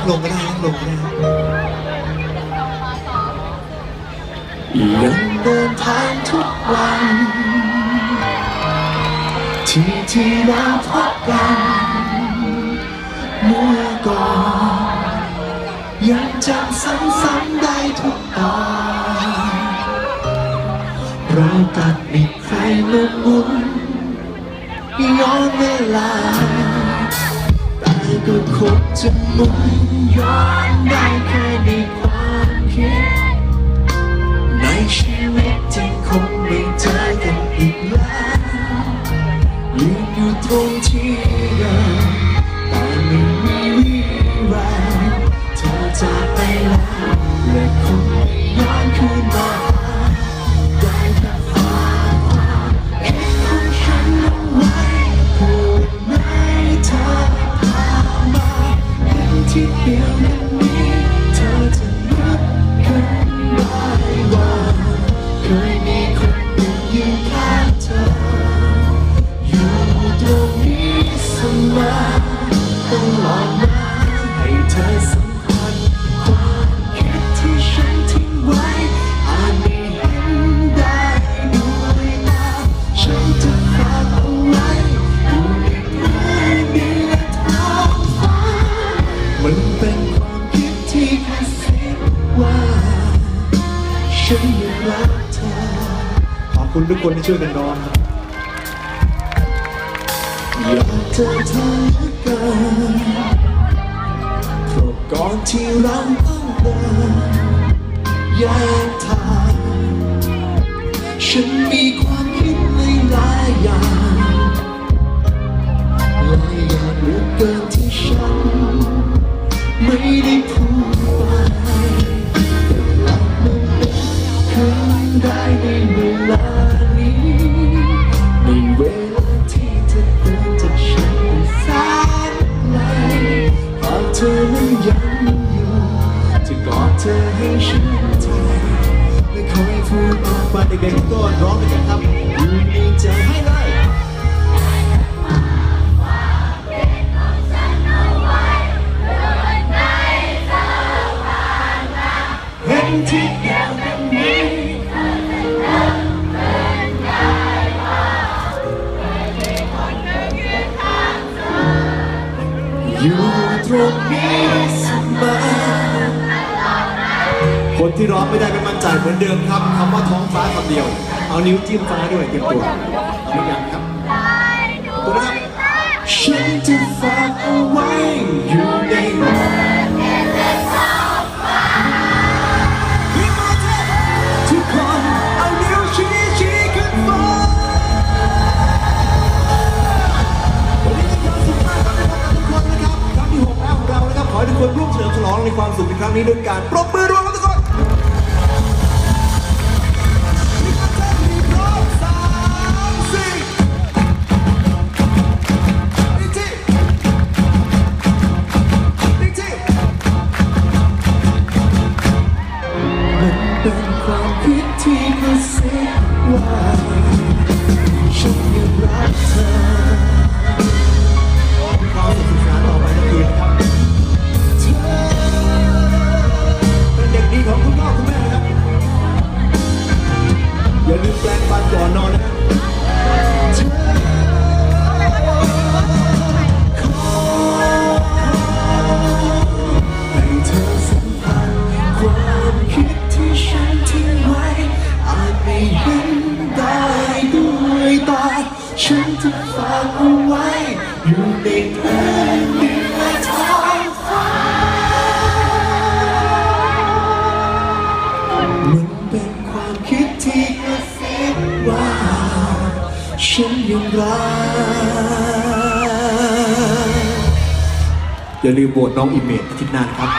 นั่งลงก็ได้นั่งลงก็ได้ยังเดินทางทุกวัน ที่ที่เราพบกันเมื่อก่อนยังจำซ้ำๆได้ทุกตอนเราตัดมิดไฟลุกมุนย้อนเวลา จะหมุนย้อนได้แค่ในความคิด ในชีวิตที่คงไม่เจอกันอีกแล้วยืนอยู่ตรงที่ คุณทุกคนที่ช่วยกันร้องครับอยากเจอเธอเหลือเกินเพราะก่อนที่เราต้องเดินแยกทางฉันมีความคิดในหลายอย่างหลายอย่างเหลือเกินที่ฉัน ไม่ได้พูดไปแต่หลับมันเป็นคืนได้ในเว เธอนั้นยังอยู่จะกอดเธอให้ฉันใจและคอยพูดออกไปเด็กๆก็ร้องกันครับอยู่ในใจให้เลยเห็นที่เดียวกันนี้อยู่ต รงนี้เสมอคนที่ร้องไม่ได้ไม่มั่นใจเหมือนเดิมครับคำว่าท้องฟ้าคำเดียว เอานิ้วจิ้มฟ้าด้วยเตรียมตัวเอาไม่ยังครับตัวนะครับฉันจะฝากเอาไว้ ความสุขในครั้งนี้ด้วยการปรบมือรวมกันทุกคนสามสี่อีกทีอีกทีมันเป็นความคิดที่กระซิบว่าฉันยังรักเธอ ฟันก่อนนอนนะครับให้เธอสัมผัสความคิดที่ฉันทิ้งไว้อาจไม่ได้ด้วยตาฉันจะฝากเอาไว้อยู่ในพื้นดินและท้อ ฉันยังรักอย่าลืมโหวตน้องอิมเมจอาทิตย์หน้านะครับ